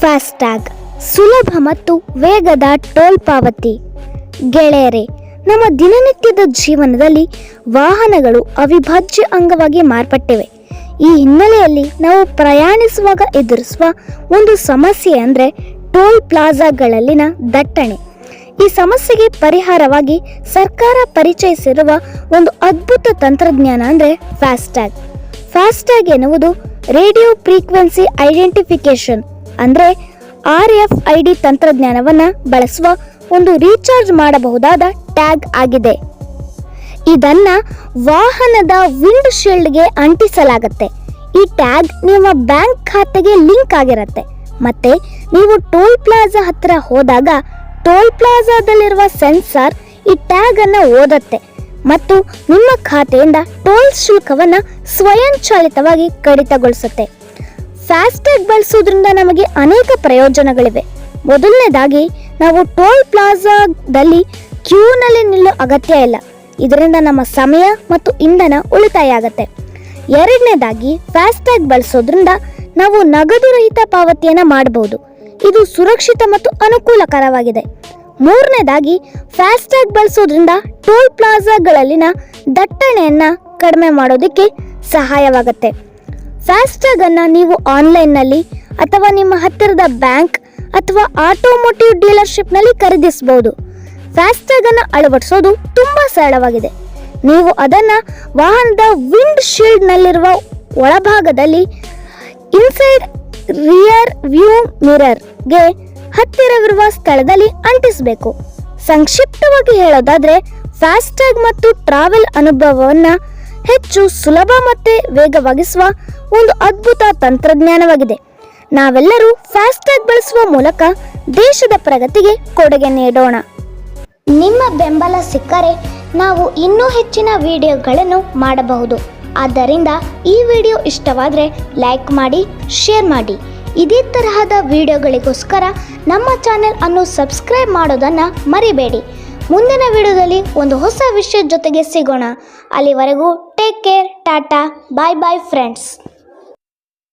FASTag ಸುಲಭ ಮತ್ತು ವೇಗದ ಟೋಲ್ ಪಾವತಿ. ಗೆಳೆಯರೆ, ನಮ್ಮ ದಿನನಿತ್ಯದ ಜೀವನದಲ್ಲಿ ವಾಹನಗಳು ಅವಿಭಾಜ್ಯ ಅಂಗವಾಗಿ ಮಾರ್ಪಟ್ಟಿವೆ. ಈ ಹಿನ್ನೆಲೆಯಲ್ಲಿ ನಾವು ಪ್ರಯಾಣಿಸುವಾಗ ಎದುರಿಸುವ ಒಂದು ಸಮಸ್ಯೆ ಅಂದರೆ ಟೋಲ್ ಪ್ಲಾಜಾಗಳಲ್ಲಿನ ದಟ್ಟಣೆ. ಈ ಸಮಸ್ಯೆಗೆ ಪರಿಹಾರವಾಗಿ ಸರ್ಕಾರ ಪರಿಚಯಿಸಿರುವ ಒಂದು ಅದ್ಭುತ ತಂತ್ರಜ್ಞಾನ ಅಂದರೆ ಫಾಸ್ಟ್ಯಾಗ್ ಫಾಸ್ಟ್ಯಾಗ್ ಎನ್ನುವುದು ರೇಡಿಯೋ ಫ್ರೀಕ್ವೆನ್ಸಿ ಐಡೆಂಟಿಫಿಕೇಶನ್ ಅಂದರೆ ಆರ್ ಎಫ್ ಐ ಡಿ ತಂತ್ರಜ್ಞಾನವನ್ನು ಬಳಸುವ ಒಂದು ರೀಚಾರ್ಜ್ ಮಾಡಬಹುದಾದ ಟ್ಯಾಗ್ ಆಗಿದೆ. ಇದನ್ನು ವಾಹನದ ವಿಂಡ್ ಶೀಲ್ಡ್ಗೆ ಅಂಟಿಸಲಾಗುತ್ತೆ. ಈ ಟ್ಯಾಗ್ ನಿಮ್ಮ ಬ್ಯಾಂಕ್ ಖಾತೆಗೆ ಲಿಂಕ್ ಆಗಿರುತ್ತೆ. ಮತ್ತೆ ನೀವು ಟೋಲ್ ಪ್ಲಾಜಾ ಹತ್ತಿರ ಹೋದಾಗ ಟೋಲ್ ಪ್ಲಾಜಾದಲ್ಲಿರುವ ಸೆನ್ಸಾರ್ ಈ ಟ್ಯಾಗ್ ಅನ್ನು ಓದತ್ತೆ ಮತ್ತು ನಿಮ್ಮ ಖಾತೆಯಿಂದ ಟೋಲ್ ಶುಲ್ಕವನ್ನು ಸ್ವಯಂಚಾಲಿತವಾಗಿ ಕಡಿತಗೊಳಿಸುತ್ತೆ. ಫಾಸ್ಟ್ಯಾಗ್ ಬಳಸೋದ್ರಿಂದ ನಮಗೆ ಅನೇಕ ಪ್ರಯೋಜನಗಳಿವೆ. ಮೊದಲನೇದಾಗಿ, ನಾವು ಟೋಲ್ ಪ್ಲಾಜಾದಲ್ಲಿ ಕ್ಯೂನಲ್ಲಿ ನಿಲ್ಲೋ ಅಗತ್ಯ ಇಲ್ಲ. ಇದರಿಂದ ನಮ್ಮ ಸಮಯ ಮತ್ತು ಇಂಧನ ಉಳಿತಾಯ ಆಗುತ್ತೆ. ಎರಡನೇದಾಗಿ, ಫಾಸ್ಟ್ಯಾಗ್ ಬಳಸೋದ್ರಿಂದ ನಾವು ನಗದು ರಹಿತ ಪಾವತಿಯನ್ನು ಮಾಡಬಹುದು ಇದು ಸುರಕ್ಷಿತ ಮತ್ತು ಅನುಕೂಲಕರವಾಗಿದೆ. ಮೂರನೇದಾಗಿ, ಫಾಸ್ಟ್ಯಾಗ್ ಬಳಸೋದ್ರಿಂದ ಟೋಲ್ ಪ್ಲಾಜಾಗಳಲ್ಲಿನ ದಟ್ಟಣೆಯನ್ನು ಕಡಿಮೆ ಮಾಡೋದಕ್ಕೆ ಸಹಾಯವಾಗುತ್ತೆ. ಫಾಸ್ಟ್ಯಾಗ್ ಅನ್ನ ನೀವು ಆನ್ಲೈನ್ನಲ್ಲಿ ಅಥವಾ ನಿಮ್ಮ ಹತ್ತಿರದ ಬ್ಯಾಂಕ್ ಅಥವಾ ಆಟೋಮೋಟಿವ್ ಡೀಲರ್ಶಿಪ್ನಲ್ಲಿ ಖರೀದಿಸಬಹುದು. ಫಾಸ್ಟ್ಯಾಗ್ ಅನ್ನು ಅಳವಡಿಸೋದು ತುಂಬಾ ಸರಳವಾಗಿದೆ. ನೀವು ಅದನ್ನು ವಾಹನದ ವಿಂಡ್ ಶೀಲ್ಡ್ನಲ್ಲಿರುವ ಒಳಭಾಗದಲ್ಲಿ ಇನ್ಸೈಡ್ ರಿಯರ್ ವ್ಯೂ ಮಿರರ್ಗೆ ಹತ್ತಿರವಿರುವ ಸ್ಥಳದಲ್ಲಿ ಅಂಟಿಸಬೇಕು. ಸಂಕ್ಷಿಪ್ತವಾಗಿ ಹೇಳೋದಾದ್ರೆ ಫಾಸ್ಟ್ಯಾಗ್ ಮತ್ತು ಟ್ರಾವೆಲ್ ಅನುಭವವನ್ನ ಹೆಚ್ಚು ಸುಲಭ ಮತ್ತೆ ವೇಗವಾಗಿಸುವ ಒಂದು ಅದ್ಭುತ ತಂತ್ರಜ್ಞಾನವಾಗಿದೆ. ನಾವೆಲ್ಲರೂ ಫಾಸ್ಟ್ಯಾಗ್ ಬಳಸುವ ಮೂಲಕ ದೇಶದ ಪ್ರಗತಿಗೆ ಕೊಡುಗೆ ನೀಡೋಣ. ನಿಮ್ಮ ಬೆಂಬಲ ಸಿಕ್ಕರೆ ನಾವು ಇನ್ನೂ ಹೆಚ್ಚಿನ ವಿಡಿಯೋಗಳನ್ನು ಮಾಡಬಹುದು. ಆದ್ದರಿಂದ ಈ ವಿಡಿಯೋ ಇಷ್ಟವಾದರೆ ಲೈಕ್ ಮಾಡಿ ಶೇರ್ ಮಾಡಿ. ಇದೇ ತರಹದ ವಿಡಿಯೋಗಳಿಗೋಸ್ಕರ ನಮ್ಮ ಚಾನೆಲ್ ಅನ್ನು ಸಬ್ಸ್ಕ್ರೈಬ್ ಮಾಡೋದನ್ನು ಮರಿಬೇಡಿ. ಮುಂದಿನ ವಿಡಿಯೋದಲ್ಲಿ ಒಂದು ಹೊಸ ವಿಷಯದ ಜೊತೆಗೆ ಸಿಗೋಣ. ಅಲ್ಲಿವರೆಗೂ Take care. Tata. Bye bye, friends.